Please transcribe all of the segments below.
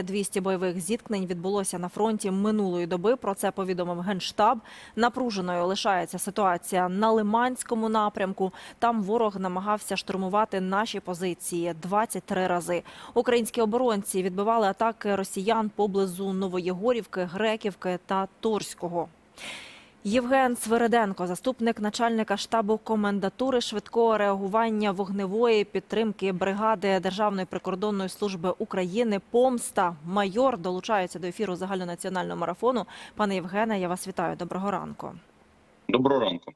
200 бойових зіткнень відбулося на фронті минулої доби. Про це повідомив генштаб. Напруженою лишається ситуація на Лиманському напрямку. Там ворог намагався штурмувати наші позиції 23 рази. Українські оборонці відбивали атаки росіян поблизу Новоєгорівки, Греківки та Торського. Євген Свереденко, заступник начальника штабу комендатури швидкого реагування вогневої підтримки бригади Державної прикордонної служби України Помста майор долучається до ефіру загальнонаціонального марафону. Пане Євгене, я вас вітаю. Доброго ранку. Доброго ранку.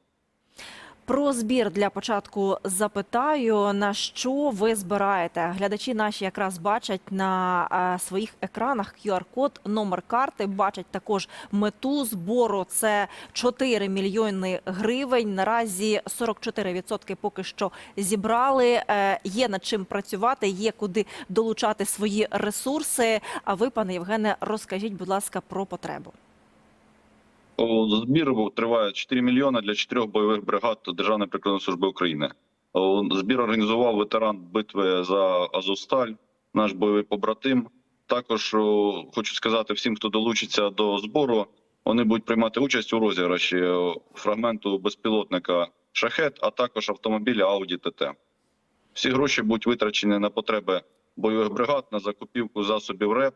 Про збір для початку запитаю, на що ви збираєте? Глядачі наші якраз бачать на е, своїх екранах QR-код, номер карти, бачать також мету збору. Це 4 мільйони гривень. Наразі 44% поки що зібрали. Е, Є над чим працювати, є куди долучати свої ресурси. А ви, пане Євгене, розкажіть, будь ласка, про потребу. Збір триває 4 мільйони для чотирьох бойових бригад Державної прикордонної служби України. Збір організував ветеран битви за Азовсталь, наш бойовий побратим. Також хочу сказати всім, хто долучиться до збору, вони будуть приймати участь у розіграші фрагменту безпілотника Шахет, а також автомобіля Audi TT. Всі гроші будуть витрачені на потреби бойових бригад, на закупівку засобів РЕП,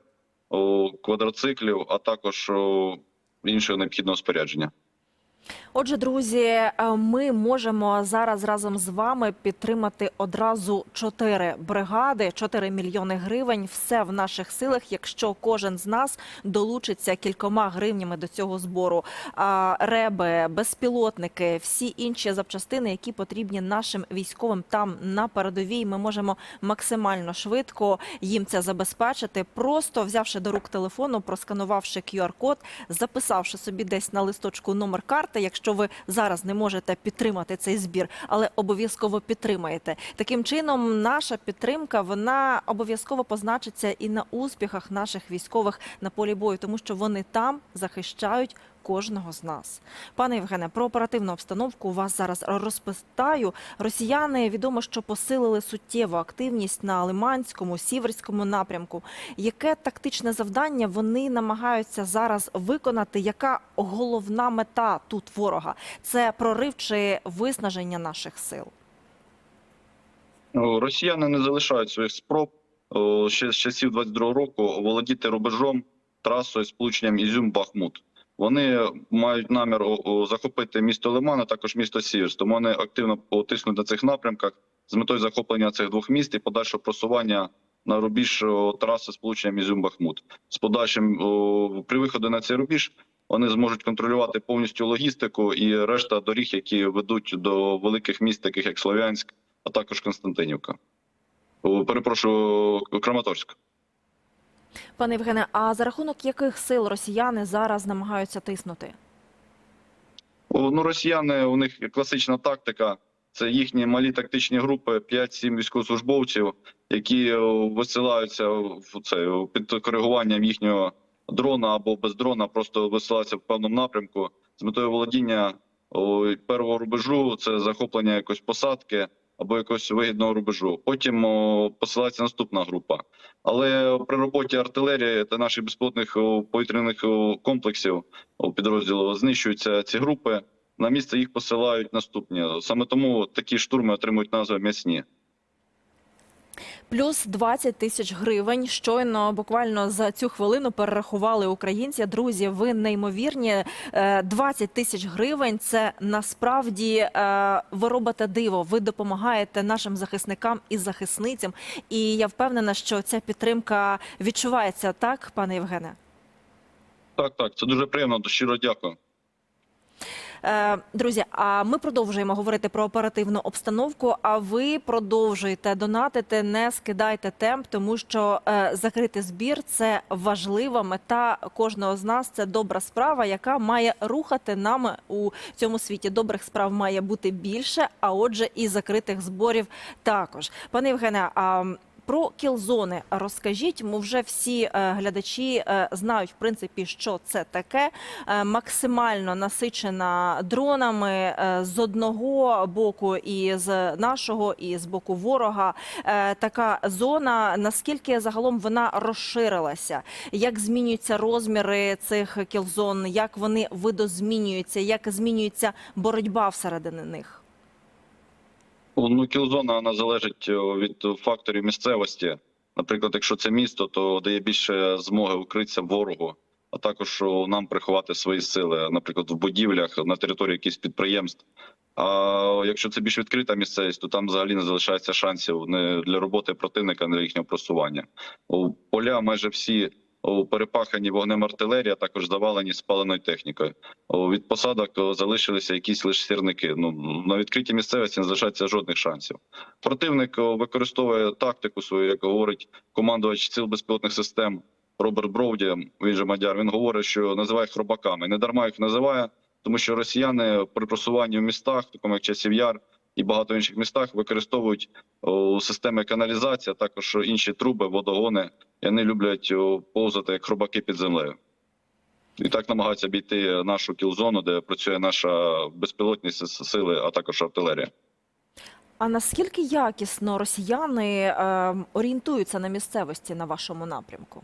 квадроциклів, а також іншого необхідного спорядження. Отже, друзі, е, ми можемо зараз разом з вами підтримати одразу чотири бригади, 4 мільйони гривень. Все в наших силах, якщо кожен з нас долучиться кількома гривнями до цього збору. Реби, безпілотники, всі інші запчастини, які потрібні нашим військовим там на передовій. Ми можемо максимально швидко їм це забезпечити, просто взявши до рук телефону, просканувавши QR-код, записавши собі десь на листочку номер карти. Якщо ви зараз не можете підтримати цей збір, але обов'язково підтримаєте. Таким чином, наша підтримка вона обов'язково позначиться і на успіхах наших військових на полі бою, тому що вони там захищають. Кожного з нас, пане Євгене, про оперативну обстановку вас зараз розпитаю. Росіяни відомо, що посилили суттєву активність на Лиманському, Сіверському напрямку. Яке тактичне завдання вони намагаються зараз виконати? Яка головна мета тут ворога? Це прорив чи виснаження наших сил? Росіяни не залишають своїх спроб ще з часів 22-го року володіти рубежом трасою сполученням Ізюм-Бахмут. Вони мають намір захопити місто Лиман, а також місто Сіверс. Тому вони активно потиснуть на цих напрямках з метою захоплення цих двох міст і подальшого просування на рубіж траси сполученням Ізюм-Бахмут. З подальшим о, при виході на цей рубіж вони зможуть контролювати повністю логістику і решта доріг, які ведуть до великих міст, таких як Слов'янськ, а також Константинівка. О, Перепрошую, Краматорськ. Пане Євгене, а за рахунок яких сил росіяни зараз намагаються тиснути? Ну, росіяни у них класична тактика. Це їхні малі тактичні групи, 5-7 військовослужбовців, які висилаються в це під коригуванням їхнього дрона або без дрона, просто висилаються в певному напрямку з метою володіння первого рубежу. Це захоплення якоїсь посадки або якогось вигідного рубежу. Потім посилається наступна група. Але при роботі артилерії та наших безпілотних повітряних комплексів у підрозділу знищуються ці групи. На місце їх посилають наступні. Саме тому такі штурми отримують назву м'ясні. Плюс 20 тисяч гривень. Щойно буквально за цю хвилину перерахували українці. Друзі, ви неймовірні. Е, 20 тисяч гривень. Це насправді е, ви робите диво. Ви допомагаєте нашим захисникам і захисницям. І я впевнена, що ця підтримка відчувається так, пане Євгене. Так, так, це дуже приємно. Щиро дякую. Е, Друзі, а ми продовжуємо говорити про оперативну обстановку. А ви продовжуєте донатити, не скидайте темп, тому що е, закрити збір це важлива мета кожного з нас. Це добра справа, яка має рухати нами у цьому світі. Добрих справ має бути більше, а отже, і закритих зборів також. Пане Євгене, а Про кілзони розкажіть. Ми вже всі е, глядачі е, знають в принципі, що це таке. Е, Максимально насичена дронами з одного боку, і з нашого, і з боку ворога. Така зона. Наскільки загалом вона розширилася? Як змінюються розміри цих кілзон? Як вони видозмінюються? Як змінюється боротьба всередині них? Ну, кілзона вона залежить е, від факторів місцевості. Наприклад, якщо це місто, то дає більше змоги укритися ворогу, а також нам приховати свої сили, наприклад, в будівлях на території якихось підприємств. А якщо це більш відкрита місцевість, то там взагалі не залишається шансів не для роботи противника, не для їхнього просування. О, Поля майже всі перепахані вогнем артилерії, а також завалені спаленою технікою. Від посадок залишилися якісь лише сірники. Ну на відкритій місцевості не залишається жодних шансів. Противник використовує тактику свою, як говорить командувач сил безпілотних систем Роберт Броуді. Він же мадяр. Він говорить, що називає їх хробаками. Не дарма їх називає, тому що росіяни при просуванні в містах, такому як часів яр і багато інших містах, використовують о, системи каналізації, а також інші труби, водогони. І вони люблять о, повзати як хробаки під землею. І так намагаються обійти нашу кілзону, де працює наша безпілотність сили, а також артилерія. А наскільки якісно росіяни е, орієнтуються на місцевості на вашому напрямку?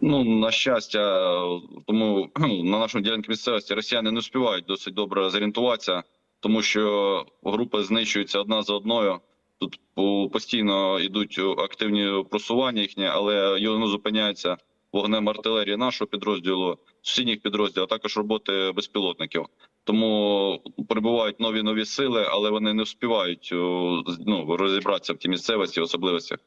Ну на щастя, тому на нашому ділянці місцевості росіяни не успівають досить добре зорієнтуватися, тому що групи знищуються одна за одною. Тут постійно йдуть активні просування їхні, але воно зупиняється вогнем артилерії нашого підрозділу, сусідніх підрозділів, а також роботи безпілотників. Тому прибувають нові нові сили, але вони не вспівають о, ну, розібратися в тій місцевості, особливостях.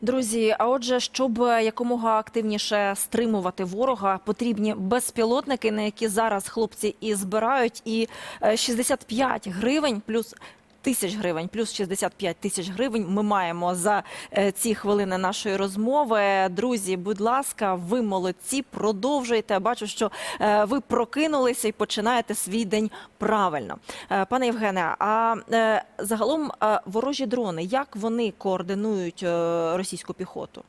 Друзі, а отже, щоб якомога активніше стримувати ворога, потрібні безпілотники, на які зараз хлопці і збирають. І е, 65 гривень плюс тисяч гривень, плюс 65 тисяч гривень ми маємо за е, ці хвилини нашої розмови. Друзі, будь ласка, ви молодці, продовжуйте. Бачу, що е, ви прокинулися і починаєте свій день правильно. Е, Пане Євгене, а загалом ворожі дрони, як вони координують російську піхоту?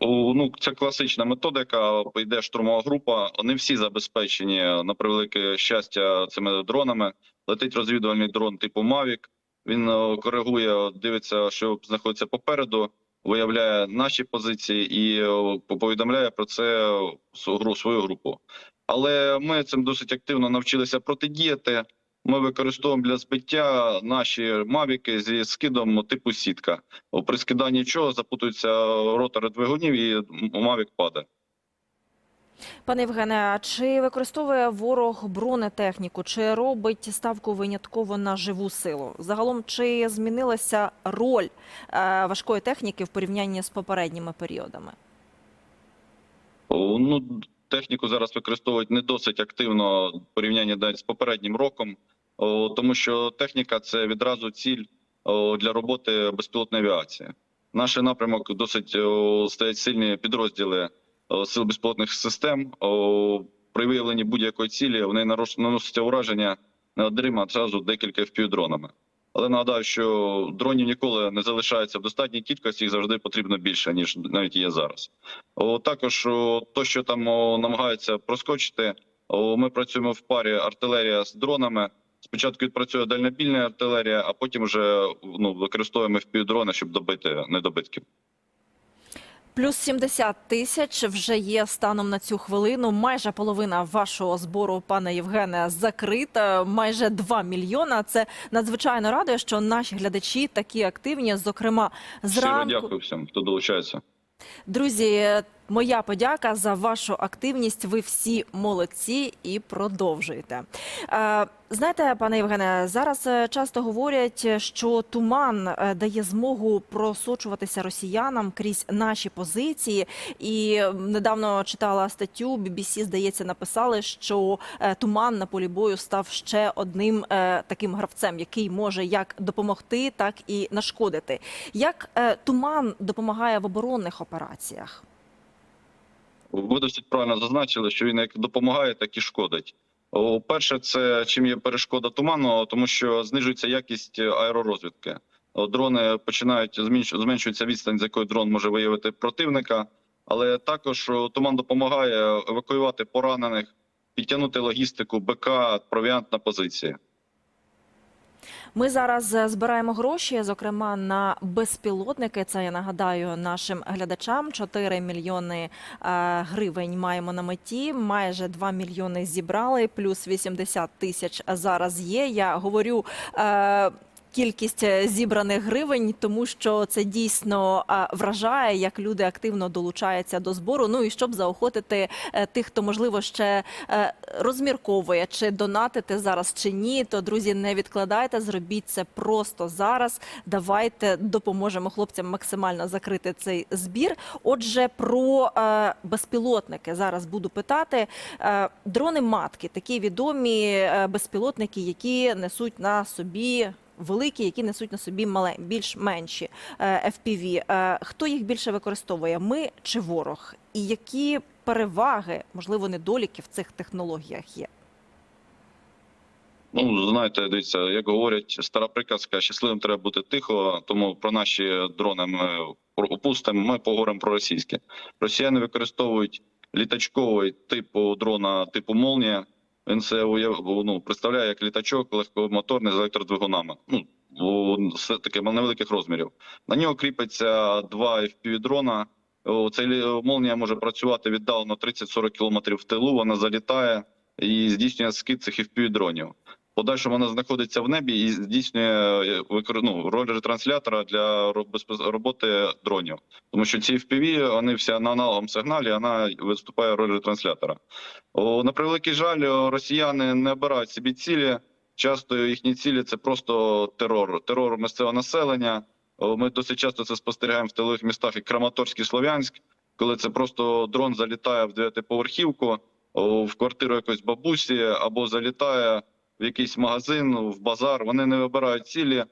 Ну, це класична методика. Йде штурмова група. Вони всі забезпечені на превелике щастя цими дронами. Летить розвідувальний дрон типу Mavic. Він е, коригує, дивиться, що знаходиться попереду, виявляє наші позиції і е, повідомляє про це свою свою групу. Але ми цим досить активно навчилися протидіяти. Ми використовуємо для збиття наші мавіки зі скидом типу сітка. При скиданні чого запутуються ротори двигунів і мавік падає. Пане Євгене, а чи використовує ворог бронетехніку, чи робить ставку винятково на живу силу? Загалом, чи змінилася роль е, важкої техніки в порівнянні з попередніми періодами? Ну, техніку зараз використовують не досить активно в порівнянні з попереднім роком, тому що техніка це відразу ціль для роботи безпілотної авіації. Наш напрямок досить стоять сильні підрозділи сил безпілотних систем. При виявленні будь-якої цілі вони наноситься ураження не одним, а одразу декілька впівдронами. Але нагадаю, що дронів ніколи не залишається в достатній кількості, їх завжди потрібно більше ніж навіть є зараз. О, також о, то, що там о, намагаються проскочити, о, ми працюємо в парі артилерія з дронами. Спочатку відпрацює дальнобільна артилерія, а потім вже ну, використовуємо впівдрони, щоб добити недобитків. Плюс 70 тисяч вже є станом на цю хвилину. Майже половина вашого збору, пане Євгене, закрита. Майже 2 мільйона. Це надзвичайно радує, що наші глядачі такі активні. Зокрема, Щиро дякую всім, хто долучається. Друзі, моя подяка за вашу активність. Ви всі молодці і продовжуєте. Е, Знаєте, пане Євгене, зараз е, часто говорять, що туман е, дає змогу просочуватися росіянам крізь наші позиції. І недавно читала статтю BBC, здається, написали, що туман на полі бою став ще одним таким гравцем, який може як допомогти, так і нашкодити. Як туман допомагає в оборонних операціях? Ви досить правильно зазначили, що він як допомагає, так і шкодить. Перше, це чим є перешкода туману, тому що знижується якість аеророзвідки. дрони починають зменшується відстань, з якої дрон може виявити противника. Але також туман допомагає евакуювати поранених, підтягнути логістику, БК, провіант на позиції. Ми зараз е, збираємо гроші, зокрема на безпілотники. Це я нагадаю нашим глядачам. 4 мільйони е, гривень маємо на меті. Майже 2 мільйони зібрали, плюс 80 тисяч зараз є. Я говорю. Кількість е, зібраних гривень, тому що це дійсно вражає, як люди активно долучаються до збору. Ну і щоб заохотити е, тих, хто можливо ще е, розмірковує, чи донатити зараз чи ні, то друзі, не відкладайте, зробіть це просто зараз. Давайте допоможемо хлопцям максимально закрити цей збір. Отже, про безпілотники зараз буду питати. Дрони матки такі відомі безпілотники, які несуть на собі. Великі, які несуть на собі мале, більш менші е, FPV. Е, Хто їх більше використовує? Ми чи ворог? І які переваги, можливо, недоліки в цих технологіях є? Ну, знаєте, дивіться, як говорять, стара приказка, щасливим треба бути тихо, тому про наші дрони ми опустимо, ми поговоримо про російські. Росіяни використовують літачковий типу дрона типу Молнія. Він це ну, представляє як літачок легкомоторний з електродвигунами. Ну, все таки невеликих розмірів. На нього кріпиться два FPV-дрона. Цей молнія може працювати віддалено 30-40 км в тилу. Вона залітає і здійснює скид цих FPV-дронів. Подальшому вона знаходиться в небі і здійснює е, ну, роль ретранслятора для роботи дронів. Тому що ці FPV, вони всі на аналоговому сигналі, вона виступає роль ретранслятора. О, на превеликий жаль, росіяни не обирають собі цілі. Часто їхні цілі це просто терор, терор місцевого населення. Ми досить часто це спостерігаємо в тилових містах, як Краматорськ і Слов'янськ, коли це просто дрон залітає в дев'ятиповерхівку, в квартиру якоїсь бабусі або залітає в якийсь магазин, в базар. Вони не вибирають цілі.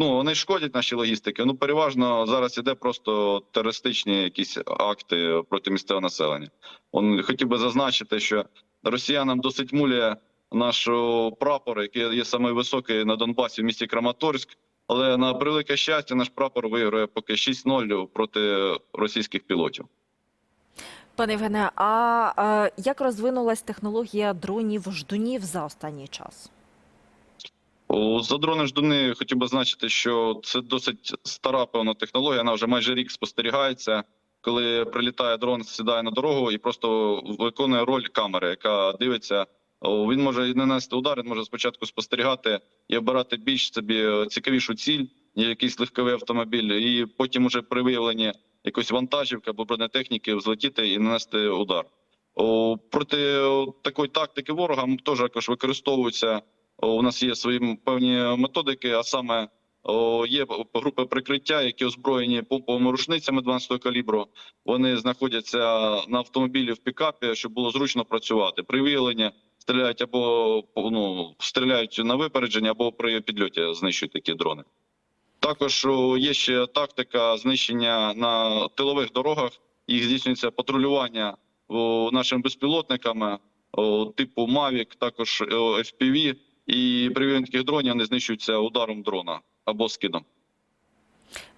Ну вони шкодять нашій логістиці. Ну переважно зараз іде просто терористичні якісь акти проти місцевого населення. Он хотів би зазначити, що росіянам досить муляє наш прапор, який є самий високий на Донбасі в місті Краматорськ. Але на превелике щастя, наш прапор виграє поки 6-0 проти російських пілотів. Пане Євгене, а е, як розвинулась технологія дронів ждунів за останній час? За дрони ждуни хотів би значити, що це досить стара певна технологія. Вона вже майже рік спостерігається. Коли прилітає дрон, сідає на дорогу і просто виконує роль камери, яка дивиться. Він може нанести удар, він може спочатку спостерігати і обирати більш собі цікавішу ціль, якийсь легковий автомобіль, і потім уже при виявленні якоїсь вантажівки або бронетехніки взлетіти і нанести удар. Проти такої тактики ворога теж також використовуються У нас є свої певні методики, а саме є групи прикриття, які озброєні помповими рушницями 12 калібру. Вони знаходяться на автомобілі в пікапі, щоб було зручно працювати. При виявленні стріляють або ну, стріляють на випередження, або при підльоті знищують такі дрони. Також є ще тактика знищення на тилових дорогах. Їх здійснюється патрулювання нашими безпілотниками типу Mavic, також FPV. І при таких дронів вони знищуються ударом дрона або скидом.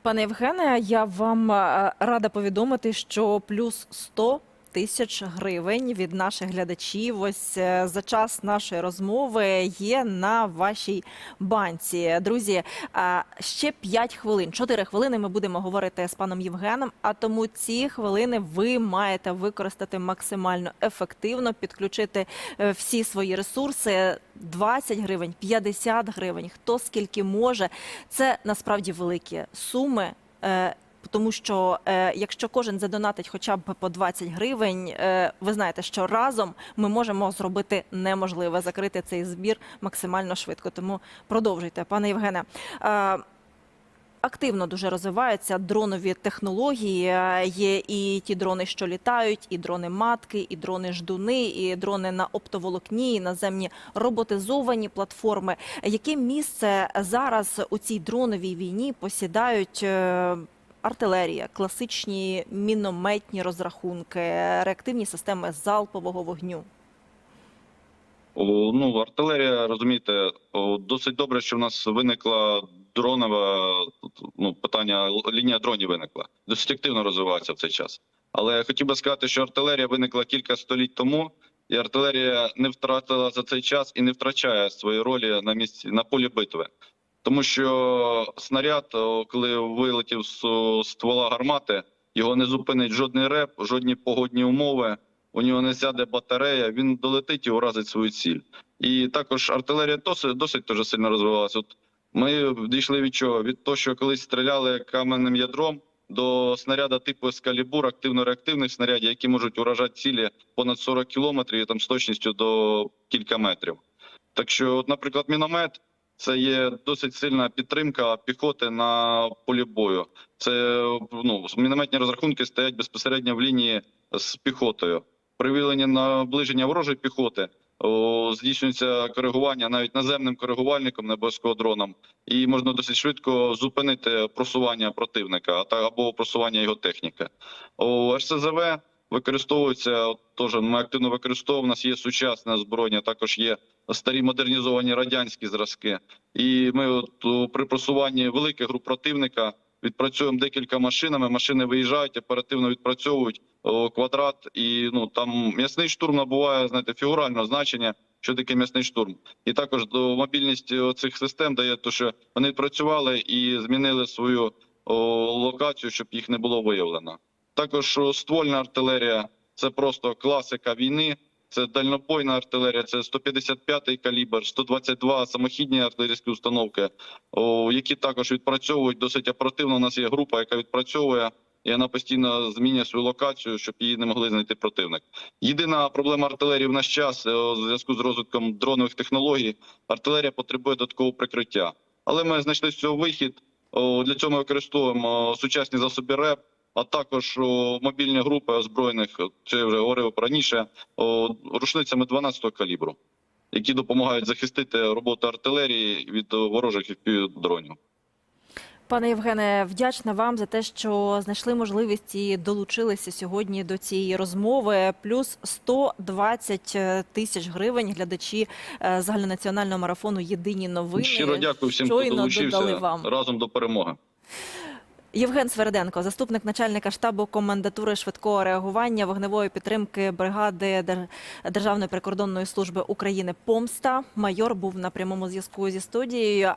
Пане Євгене, я вам е, рада повідомити, що плюс 100 тисяч гривень від наших глядачів ось е, за час нашої розмови є на вашій банці. Друзі, е, ще 5 хвилин, 4 хвилини ми будемо говорити з паном Євгеном, а тому ці хвилини ви маєте використати максимально ефективно, підключити е, всі свої ресурси. 20 гривень, 50 гривень, хто скільки може. Це насправді великі суми. Е, Тому що е, якщо кожен задонатить хоча б по 20 гривень, е, ви знаєте, що разом ми можемо зробити неможливе закрити цей збір максимально швидко. Тому продовжуйте, пане Євгене. Е, Активно дуже розвиваються дронові технології. Е, Є і ті дрони, що літають, і дрони матки, і дрони ждуни, і дрони на оптоволокні, і наземні роботизовані платформи. Яке місце зараз у цій дроновій війні посідають? Е, Артилерія, класичні мінометні розрахунки, реактивні системи залпового вогню. Ну, артилерія, розумієте, досить добре, що в нас виникла дронова ну, питання лінія дронів виникла. Досить активно розвивається в цей час. Але я хотів би сказати, що артилерія виникла кілька століть тому, і артилерія не втратила за цей час і не втрачає свої ролі на місці на полі битви. Тому що снаряд, коли вилетів з ствола гармати, його не зупинить жодний реп, жодні погодні умови. У нього не сяде батарея, він долетить і уразить свою ціль. І також артилерія досить досить дуже сильно розвивалася. От ми дійшли від чого? Від того, що колись стріляли каменним ядром до снаряда типу Ескалібур, активно-реактивних снарядів, які можуть уражати цілі понад 40 кілометрів і там з точністю до кілька метрів. Так що, от, наприклад, міномет це є досить сильна підтримка піхоти на полі бою. Це ну мінометні розрахунки стоять безпосередньо в лінії з піхотою. При виявленні наближення ворожої піхоти здійснюється коригування навіть наземним коригувальником, не обов'язково дроном, і можна досить швидко зупинити просування противника та або просування його техніки. О, РСЗВ використовується от, теж. Ми активно використовуємо. У нас є сучасне озброєння, також є старі модернізовані радянські зразки. І ми от при просуванні великих груп противника відпрацьовуємо декілька машинами. Машини виїжджають, оперативно відпрацьовують о, квадрат, і ну там м'ясний штурм набуває знаєте, фігурального значення. Що таке м'ясний штурм, і також до мобільність цих систем дає те, що вони відпрацювали і змінили свою о, локацію, щоб їх не було виявлено. Також ствольна артилерія це просто класика війни. Це дальнобойна артилерія, це 155-й калібр, 122 самохідні артилерійські установки, які також відпрацьовують досить оперативно. У нас є група, яка відпрацьовує, і вона постійно змінює свою локацію, щоб її не могли знайти противник. Єдина проблема артилерії в наш час е, у зв'язку з розвитком дронових технологій. Артилерія потребує додаткового прикриття. Але ми знайшли з цього вихід. Для цього ми використовуємо сучасні засоби РЕП, а також мобільні групи озброєних, це я вже говорив раніше, рушницями 12-го калібру, які допомагають захистити роботу артилерії від ворожих дронів. Пане Євгене, вдячна вам за те, що знайшли можливість і долучилися сьогодні до цієї розмови. Плюс 120 тисяч гривень глядачі е, загальнонаціонального марафону Єдині новини. Щиро дякую всім, хто долучився додали вам. разом до перемоги. Євген Сверденко, заступник начальника штабу комендатури швидкого реагування вогневої підтримки бригади Дер- Державної прикордонної служби України Помста. Майор був на прямому зв'язку зі студією.